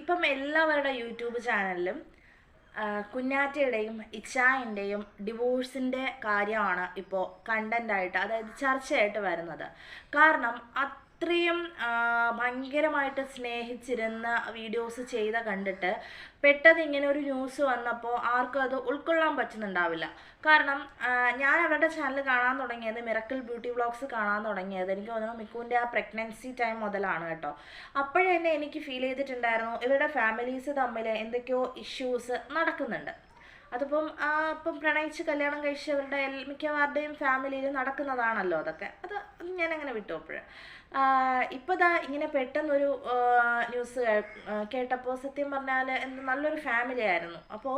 ഇപ്പം എല്ലാവരുടെ യൂട്യൂബ് ചാനലിലും കുഞ്ഞാറ്റയുടെയും ഇച്ചായന്റെയും ഡിവോഴ്സിന്റെ കാര്യമാണ് ഇപ്പോൾ കണ്ടന്റായിട്ട് അതായത് ചർച്ചയായിട്ട് വരുന്നത്. കാരണം അത്രയും ആ, ഭയങ്കരമായിട്ട് സ്നേഹിച്ചിരുന്ന വീഡിയോസ് ചെയ്ത കണ്ടിട്ട് പെട്ടെന്ന് ഇങ്ങനെ ഒരു ന്യൂസ് വന്നപ്പോൾ ആർക്കും അത് ഉൾക്കൊള്ളാൻ പറ്റുന്നുണ്ടാവില്ല. കാരണം ഞാൻ അവരുടെ ചാനൽ കാണാൻ തുടങ്ങിയത് മിറക്കിൾ ബ്യൂട്ടി വ്ളോഗ്സ് കാണാൻ തുടങ്ങിയത്. എനിക്ക് തോന്നുന്നു മിക്കുവിന്റെ ആ പ്രഗ്നൻസി ടൈം മുതലാണ് കേട്ടോ. അപ്പോഴേ തന്നെ എനിക്ക് ഫീൽ ചെയ്തിട്ടുണ്ടായിരുന്നു ഇവരുടെ ഫാമിലീസ് തമ്മിൽ എന്തൊക്കെയോ ഇഷ്യൂസ് നടക്കുന്നുണ്ട്. അതിപ്പം ആ, ഇപ്പം പ്രണയിച്ച് കല്യാണം കഴിച്ചവരുടെ മിക്കവാരുടെയും ഫാമിലിയിൽ നടക്കുന്നതാണല്ലോ അതൊക്കെ. അത് ഞാൻ അങ്ങനെ വിട്ടു അപ്പോഴ്. ഇപ്പോൾ ദാ ഇങ്ങനെ പെട്ടെന്നൊരു ന്യൂസ് കേട്ടപ്പോൾ സത്യം പറഞ്ഞാൽ എന്ത് നല്ലൊരു ഫാമിലി ആയിരുന്നു. അപ്പോൾ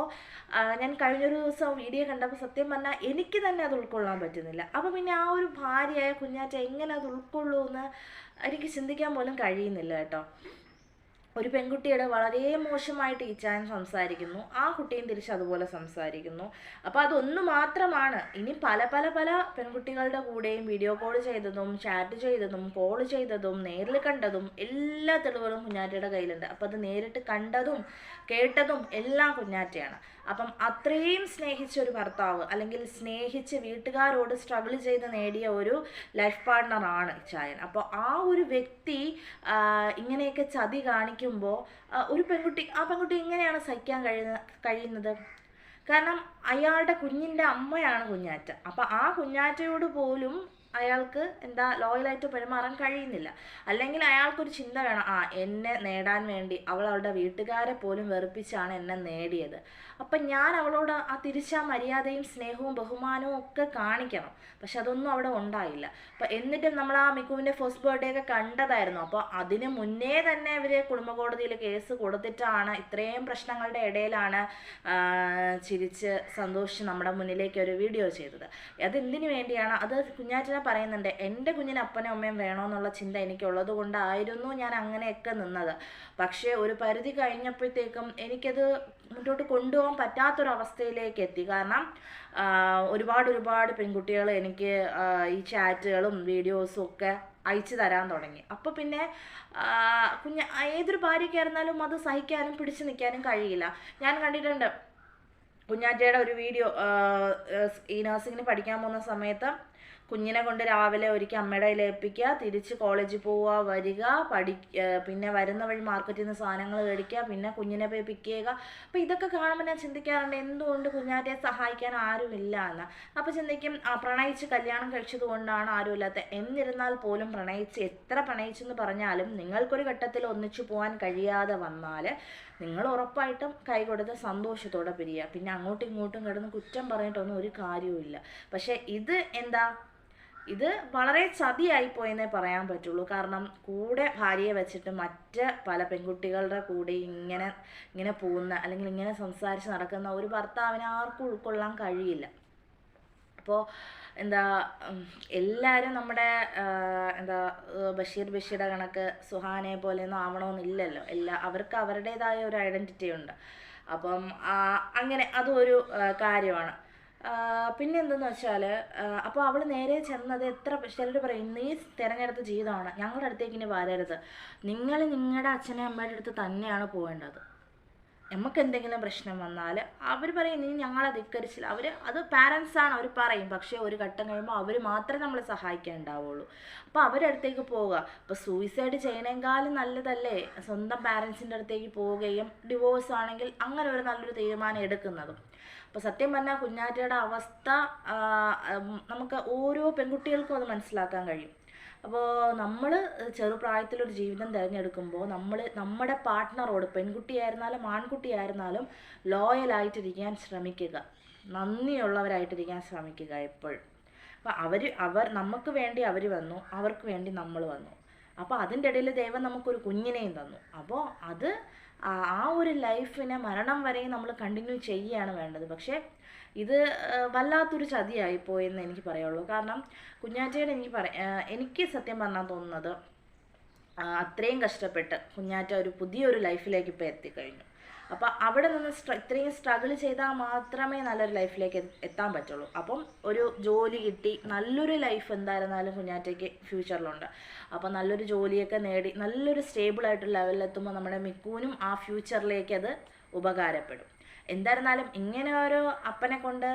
ഞാൻ കഴിഞ്ഞൊരു ദിവസം വീഡിയോ കണ്ടപ്പോൾ സത്യം പറഞ്ഞാൽ എനിക്ക് തന്നെ അത് ഉൾക്കൊള്ളാൻ പറ്റുന്നില്ല. അപ്പോൾ പിന്നെ ആ ഒരു ഭാര്യയായ കുഞ്ഞാറ്റ എങ്ങനെ അത് ഉൾക്കൊള്ളൂ എന്ന് എനിക്ക് ചിന്തിക്കാൻ പോലും കഴിയുന്നില്ല കേട്ടോ. ഒരു പെൺകുട്ടിയുടെ വളരെ മോശമായിട്ട് ടീച്ചാൻ സംസാരിക്കുന്നു. ആ കുട്ടിയും തിരിച്ച് അതുപോലെ സംസാരിക്കുന്നു. അപ്പോൾ അതൊന്നു മാത്രമാണ്. ഇനി പല പല പല പെൺകുട്ടികളുടെ കൂടെയും വീഡിയോ കോൾ ചെയ്തതും ചാറ്റ് ചെയ്തതും കോൾ ചെയ്തതും നേരിൽ കണ്ടതും എല്ലാ തെളിവുകളും കുഞ്ഞാറ്റയുടെ കയ്യിലുണ്ട്. അപ്പോൾ അത് നേരിട്ട് കണ്ടതും കേട്ടതും എല്ലാം കുഞ്ഞാറ്റയാണ്. അപ്പം അത്രയും സ്നേഹിച്ച ഒരു ഭർത്താവ് അല്ലെങ്കിൽ സ്നേഹിച്ച് വീട്ടുകാരോട് സ്ട്രഗിൾ ചെയ്ത് നേടിയ ഒരു ലൈഫ് പാർട്ട്ണറാണ് ചായൻ അപ്പോൾ ആ ഒരു വ്യക്തി ഇങ്ങനെയൊക്കെ ചതി കാണിക്കുമ്പോൾ ഒരു പെൺകുട്ടി ആ പെൺകുട്ടി എങ്ങനെയാണ് സഹിക്കാൻ കഴിയുന്ന കഴിയുന്നത്? കാരണം അയാളുടെ കുഞ്ഞിന്റെ അമ്മയാണ് കുഞ്ഞാറ്റ. അപ്പോൾ ആ കുഞ്ഞാറ്റയോട് പോലും അയാൾക്ക് എന്താ ലോയലായിട്ട് പെരുമാറാൻ കഴിയുന്നില്ല. അല്ലെങ്കിൽ അയാൾക്കൊരു ചിന്ത വേണം ആ എന്നെ നേടാൻ വേണ്ടി അവൾ അവളുടെ വീട്ടുകാരെ പോലും വെറുപ്പിച്ചാണ് എന്നെ നേടിയത്. അപ്പം ഞാൻ അവളോട് ആ തിരിച്ച മര്യാദയും സ്നേഹവും ബഹുമാനവും ഒക്കെ കാണിക്കണം. പക്ഷെ അതൊന്നും അവിടെ ഉണ്ടായില്ല. അപ്പം എന്നിട്ടും നമ്മൾ ആ മിക്കുവിന്റെ ഫസ്റ്റ് ബർത്ത്ഡേ ഒക്കെ കണ്ടതായിരുന്നു. അപ്പോൾ അതിന് മുന്നേ തന്നെ ഇവർ കുടുംബ കോടതിയിൽ കേസ് കൊടുത്തിട്ടാണ് ഇത്രയും പ്രശ്നങ്ങളുടെ ഇടയിലാണ് ചിരിച്ച് സന്തോഷിച്ച് നമ്മുടെ മുന്നിലേക്ക് ഒരു വീഡിയോ ചെയ്തത്. അതെന്തിനു വേണ്ടിയാണ്? അത് കുഞ്ഞാറ്റനെ പറയുന്നുണ്ട് എന്റെ കുഞ്ഞിന് അപ്പനും അമ്മയും വേണമെന്നുള്ള ചിന്ത എനിക്കുള്ളത് കൊണ്ടായിരുന്നു ഞാൻ അങ്ങനെയൊക്കെ നിന്നത്. പക്ഷേ ഒരു പരിധി കഴിഞ്ഞപ്പോഴത്തേക്കും എനിക്കത് മുന്നോട്ട് കൊണ്ടുപോകാൻ പറ്റാത്തൊരവസ്ഥയിലേക്ക് എത്തി. കാരണം ഒരുപാട് ഒരുപാട് പെൺകുട്ടികൾ എനിക്ക് ഈ ചാറ്റുകളും വീഡിയോസും ഒക്കെ അയച്ചു തരാൻ തുടങ്ങി. അപ്പോൾ പിന്നെ കുഞ്ഞ ഏതൊരു ഭാര്യയ്ക്കായിരുന്നാലും അത് സഹിക്കാനും പിടിച്ചു നിൽക്കാനും കഴിയില്ല. ഞാൻ കണ്ടിട്ടുണ്ട് കുഞ്ഞാറ്റയുടെ ഒരു വീഡിയോ ഈ നഴ്സിങ്ങിന് പഠിക്കാൻ പോകുന്ന സമയത്ത് കുഞ്ഞിനെ കൊണ്ട് രാവിലെ ഒരിക്കൽ അമ്മയുടെ കയ്യിൽ ഏൽപ്പിക്കുക തിരിച്ച് കോളേജിൽ പോവുക വരിക പഠി പിന്നെ വരുന്ന വഴി മാർക്കറ്റിൽ നിന്ന് സാധനങ്ങൾ മേടിക്കുക പിന്നെ കുഞ്ഞിനെ പോയി പിക്ക് ചെയ്യുക. അപ്പോൾ ഇതൊക്കെ കാണുമ്പോൾ ഞാൻ ചിന്തിക്കാറുണ്ട് എന്തുകൊണ്ട് കുഞ്ഞാറ്റയെ സഹായിക്കാൻ ആരുമില്ല എന്ന്. അപ്പോൾ ചിന്തിക്കും പ്രണയിച്ച് കല്യാണം കഴിച്ചത് കൊണ്ടാണ് ആരുമില്ലാത്ത. എന്നിരുന്നാൽ പോലും പ്രണയിച്ച് എത്ര പ്രണയിച്ചെന്ന് പറഞ്ഞാലും നിങ്ങൾക്കൊരു ഘട്ടത്തിൽ ഒന്നിച്ചു പോകാൻ കഴിയാതെ വന്നാൽ നിങ്ങൾ ഉറപ്പായിട്ടും കൈ കൊടുത്ത് സന്തോഷത്തോടെ പിരിയുക. പിന്നെ അങ്ങോട്ടും ഇങ്ങോട്ടും കിടന്ന് കുറ്റം പറഞ്ഞിട്ടൊന്നും ഒരു കാര്യവുമില്ല പക്ഷേ ഇത് എന്താ? ഇത് വളരെ ചതിയായി പോയെന്നേ പറയാൻ പറ്റുള്ളൂ. കാരണം കൂടെ ഭാര്യയെ വെച്ചിട്ട് മറ്റ് പല പെൺകുട്ടികളുടെ കൂടെ ഇങ്ങനെ ഇങ്ങനെ പോകുന്ന അല്ലെങ്കിൽ ഇങ്ങനെ സംസാരിച്ച് നടക്കുന്ന ഒരു ഭർത്താവിനെ ആർക്കും ഉൾക്കൊള്ളാൻ കഴിയില്ല. അപ്പോൾ എന്താ എല്ലാവരും നമ്മുടെ എന്താ ബഷീർ ബഷീറുടെ കണക്ക് സുഹാനെ പോലെയൊന്നും ആവണമെന്നില്ലല്ലോ. എല്ലാ അവർക്ക് അവരുടേതായ ഒരു ഐഡന്റിറ്റി ഉണ്ട്. അപ്പം അങ്ങനെ അതും ഒരു കാര്യമാണ്. പിന്നെ എന്തെന്ന് വെച്ചാൽ അപ്പോൾ അവൾ നേരെ ചെന്നത് എത്ര ചിലർ പറയും നീ തിരഞ്ഞെടുത്ത ജീവിതമാണ്. ഞങ്ങളുടെ അടുത്തേക്ക് ഇനി വരരുത്. നിങ്ങൾ നിങ്ങളുടെ അച്ഛനെ അമ്മയുടെ അടുത്ത് തന്നെയാണ് പോകേണ്ടത് നമുക്ക് എന്തെങ്കിലും പ്രശ്നം വന്നാൽ അവർ പറയും നീ ഞങ്ങളെ ധിക്കരിച്ചില്ല. അവർ അത് പാരൻസാണ് അവർ പറയും. പക്ഷേ ഒരു ഘട്ടം കഴിയുമ്പോൾ അവർ മാത്രമേ നമ്മളെ സഹായിക്കാൻ ഉണ്ടാവുള്ളൂ. അപ്പോൾ അവരുടെ അടുത്തേക്ക് പോവുക. അപ്പോൾ സൂയിസൈഡ് ചെയ്യണേക്കാളും നല്ലതല്ലേ? സ്വന്തം പാരൻസിന്റെ അടുത്തേക്ക് പോവുകയും ഡിവോഴ്സ് ആണെങ്കിൽ അങ്ങനെ ഒരു നല്ലൊരു തീരുമാനം എടുക്കുന്നതും. അപ്പോൾ സത്യം പറഞ്ഞാൽ കുഞ്ഞാറ്റയുടെ അവസ്ഥ നമുക്ക് ഓരോ പെൺകുട്ടികൾക്കും അത് മനസ്സിലാക്കാൻ കഴിയും. അപ്പോൾ നമ്മൾ ചെറുപ്രായത്തിലൊരു ജീവിതം തിരഞ്ഞെടുക്കുമ്പോൾ നമ്മൾ നമ്മുടെ പാർട്ട്ണറോട് പെൺകുട്ടിയായിരുന്നാലും ആൺകുട്ടിയായിരുന്നാലും ലോയലായിട്ടിരിക്കാൻ ശ്രമിക്കുക. നന്ദിയുള്ളവരായിട്ടിരിക്കാൻ ശ്രമിക്കുക എപ്പോഴും. അപ്പോൾ അവർ അവർ നമുക്ക് വേണ്ടി അവർ വന്നു അവർക്ക് വേണ്ടി നമ്മൾ വന്നു. അപ്പോൾ അതിന്റെ ഇടയിൽ ദൈവം നമുക്കൊരു കുഞ്ഞിനെയും തന്നു. അപ്പോൾ അത് ആ ഒരു ലൈഫിനെ മരണം വരെയും നമ്മൾ കണ്ടിന്യൂ ചെയ്യുകയാണ് വേണ്ടത്. പക്ഷേ ഇത് വല്ലാത്തൊരു ചതിയായിപ്പോയെന്ന് എനിക്ക് പറയുള്ളൂ കാരണം കുഞ്ഞാറ്റയുടെ എനിക്ക് പറ എനിക്ക് സത്യം പറഞ്ഞാൽ തോന്നുന്നത് അത്രയും കഷ്ടപ്പെട്ട് കുഞ്ഞാറ്റ ഒരു പുതിയൊരു ലൈഫിലേക്ക് ഇപ്പോൾ എത്തിക്കഴിഞ്ഞു. അപ്പോൾ അവിടെ നിന്ന് സ്ട്ര ഇത്രയും സ്ട്രഗിൾ ചെയ്താൽ മാത്രമേ നല്ലൊരു ലൈഫിലേക്ക് എത്താൻ പറ്റുള്ളൂ. അപ്പം ഒരു ജോലി കിട്ടി നല്ലൊരു ലൈഫ് എന്തായിരുന്നാലും കുഞ്ഞാറ്റയ്ക്ക് ഫ്യൂച്ചറിലുണ്ട്. അപ്പോൾ നല്ലൊരു ജോലിയൊക്കെ നേടി നല്ലൊരു സ്റ്റേബിൾ ആയിട്ടുള്ള ലെവലിലെത്തുമ്പോൾ നമ്മുടെ മിക്കൂനും ആ ഫ്യൂച്ചറിലേക്ക് അത് ഉപകാരപ്പെടും. എന്തായിരുന്നാലും ഇങ്ങനെ ഒരു അപ്പനെ കൊണ്ട്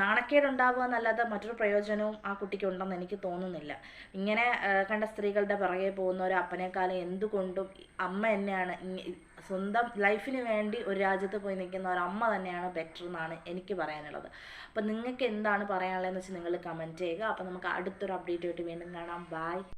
നാണക്കേട് നാണക്കേടുണ്ടാവുക എന്നല്ലാതെ മറ്റൊരു പ്രയോജനവും ആ കുട്ടിക്ക് ഉണ്ടെന്ന് എനിക്ക് തോന്നുന്നില്ല. ഇങ്ങനെ കണ്ട സ്ത്രീകളുടെ പിറകെ പോകുന്ന ഒരു അപ്പനേക്കാളും എന്തുകൊണ്ടും അമ്മ തന്നെയാണ് സ്വന്തം ലൈഫിന് വേണ്ടി ഒരു രാജ്യത്ത് പോയി നിൽക്കുന്ന ഒരു അമ്മ തന്നെയാണ് ബെറ്റർ എന്നാണ് എനിക്ക് പറയാനുള്ളത്. അപ്പം നിങ്ങൾക്ക് എന്താണ് പറയാനുള്ളതെന്ന് വെച്ചാൽ നിങ്ങൾ കമന്റ് ചെയ്യുക. അപ്പം നമുക്ക് അടുത്തൊരു അപ്ഡേറ്റ് ആയിട്ട് വീണ്ടും കാണാം. ബൈ